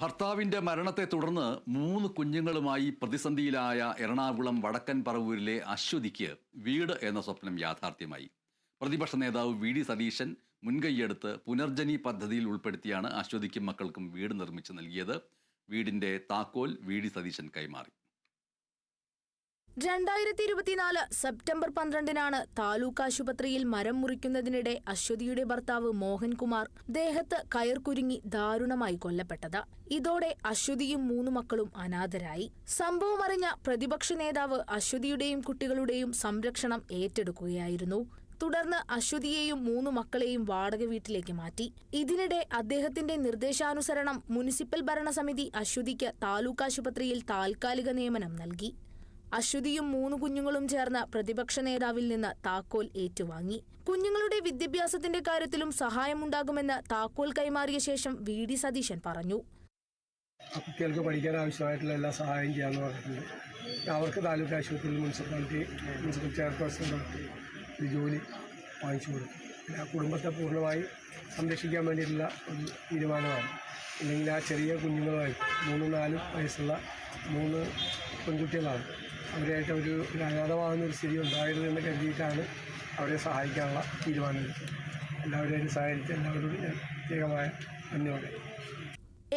ഭർത്താവിന്റെ മരണത്തെ തുടർന്ന് മൂന്ന് കുഞ്ഞുങ്ങളുമായി പ്രതിസന്ധിയിലായ എറണാകുളം വടക്കൻ പറവൂരിലെ അശ്വതിക്ക് വീട് എന്ന സ്വപ്നം യാഥാർത്ഥ്യമായി. പ്രതിപക്ഷ നേതാവ് വി ഡി സതീശൻ മുൻകൈയെടുത്ത് പുനർജനി പദ്ധതിയിൽ ഉൾപ്പെടുത്തിയാണ് അശ്വതിക്കും മക്കൾക്കും വീട് നിർമ്മിച്ചു നൽകിയത്. വീടിന്റെ താക്കോൽ വി ഡി സതീശൻ കൈമാറി. രണ്ടായിരത്തി ഇരുപത്തിനാല് സെപ്റ്റംബർ പന്ത്രണ്ടിനാണ് താലൂക്ക് ആശുപത്രിയിൽ മരം മുറിക്കുന്നതിനിടെ അശ്വതിയുടെ ഭർത്താവ് മോഹൻകുമാർ ദേഹത്ത് കയർ കുരുങ്ങി ദാരുണമായി കൊല്ലപ്പെട്ടത്. ഇതോടെ അശ്വതിയും മൂന്നു മക്കളും അനാഥരായി. സംഭവമറിഞ്ഞ പ്രതിപക്ഷ നേതാവ് അശ്വതിയുടെയും കുട്ടികളുടെയും സംരക്ഷണം ഏറ്റെടുക്കുകയായിരുന്നു. തുടർന്ന് അശ്വതിയെയും മൂന്നു മക്കളെയും വാടക വീട്ടിലേക്ക് മാറ്റി. ഇതിനിടെ അദ്ദേഹത്തിന്റെ നിർദ്ദേശാനുസരണം മുനിസിപ്പൽ ഭരണസമിതി അശ്വതിക്ക് താലൂക്ക് ആശുപത്രിയിൽ താൽക്കാലിക നിയമനം നൽകി. അശ്വതിയും മൂന്ന് കുഞ്ഞുങ്ങളും ചേർന്ന പ്രതിപക്ഷ നേതാവിൽ നിന്ന് താക്കോൽ ഏറ്റുവാങ്ങി. കുഞ്ഞുങ്ങളുടെ വിദ്യാഭ്യാസത്തിന്റെ കാര്യത്തിലും സഹായമുണ്ടാകുമെന്ന് താക്കോൽ കൈമാറിയ ശേഷം വി. ഡി. സതീശൻ പറഞ്ഞു. കുട്ടികൾക്ക് പഠിക്കാൻ ആവശ്യമായിട്ടുള്ള എല്ലാ സഹായം ചെയ്യാമെന്ന് പറഞ്ഞിട്ടുണ്ട്. അവർക്ക് താലൂക്ക് ആശുപത്രിയിൽ മുനിസിപ്പാലിറ്റി മുനിസിപ്പൽ ചെയർപേഴ്സൺ ഒരു ജോലി വാങ്ങിച്ചു കൊടുക്കും ആ കുടുംബത്തെ പൂർണമായി സംരക്ഷിക്കാൻ വേണ്ടിയിട്ടുള്ള ഒരു തീരുമാനമാണ്. അല്ലെങ്കിൽ ആ ചെറിയ കുഞ്ഞുങ്ങളുമായി മൂന്ന് നാലും വയസ്സുള്ള മൂന്ന് പെൺകുട്ടികളാണ്. അവരായിട്ട് ഒരു അനാഥമാകുന്ന ഒരു സ്ഥിതി ഉണ്ടായിരുന്നു എന്ന് കരുതിയിട്ടാണ് അവരെ സഹായിക്കാനുള്ള തീരുമാനമെടുത്തത്. എല്ലാവരെയും സഹായിച്ച് എല്ലാവരോടും ഞാൻ പ്രത്യേകമായ നന്ദിയോടെ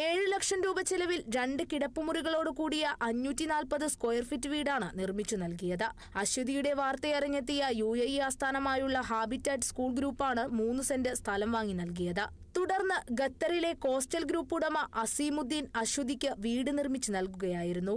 ഏഴ് ലക്ഷം രൂപ ചെലവിൽ രണ്ട് കിടപ്പുമുറികളോട് കൂടിയ അഞ്ഞൂറ്റി നാൽപ്പത് സ്ക്വയർ ഫീറ്റ് വീടാണ് നിർമ്മിച്ചു നൽകിയത്. അശ്വതിയുടെ വാർത്തയറിഞ്ഞെത്തിയ യു എ ഇ ആസ്ഥാനമായുള്ള ഹാബിറ്റാറ്റ് സ്കൂൾ ഗ്രൂപ്പാണ് മൂന്ന് സെന്റ് സ്ഥലം വാങ്ങി നൽകിയത്. തുടർന്ന് ഖത്തറിലെ കോസ്റ്റൽ ഗ്രൂപ്പ് ഉടമ അസീമുദ്ദീൻ അശ്വതിക്ക് വീട് നിർമ്മിച്ചു നൽകുകയായിരുന്നു.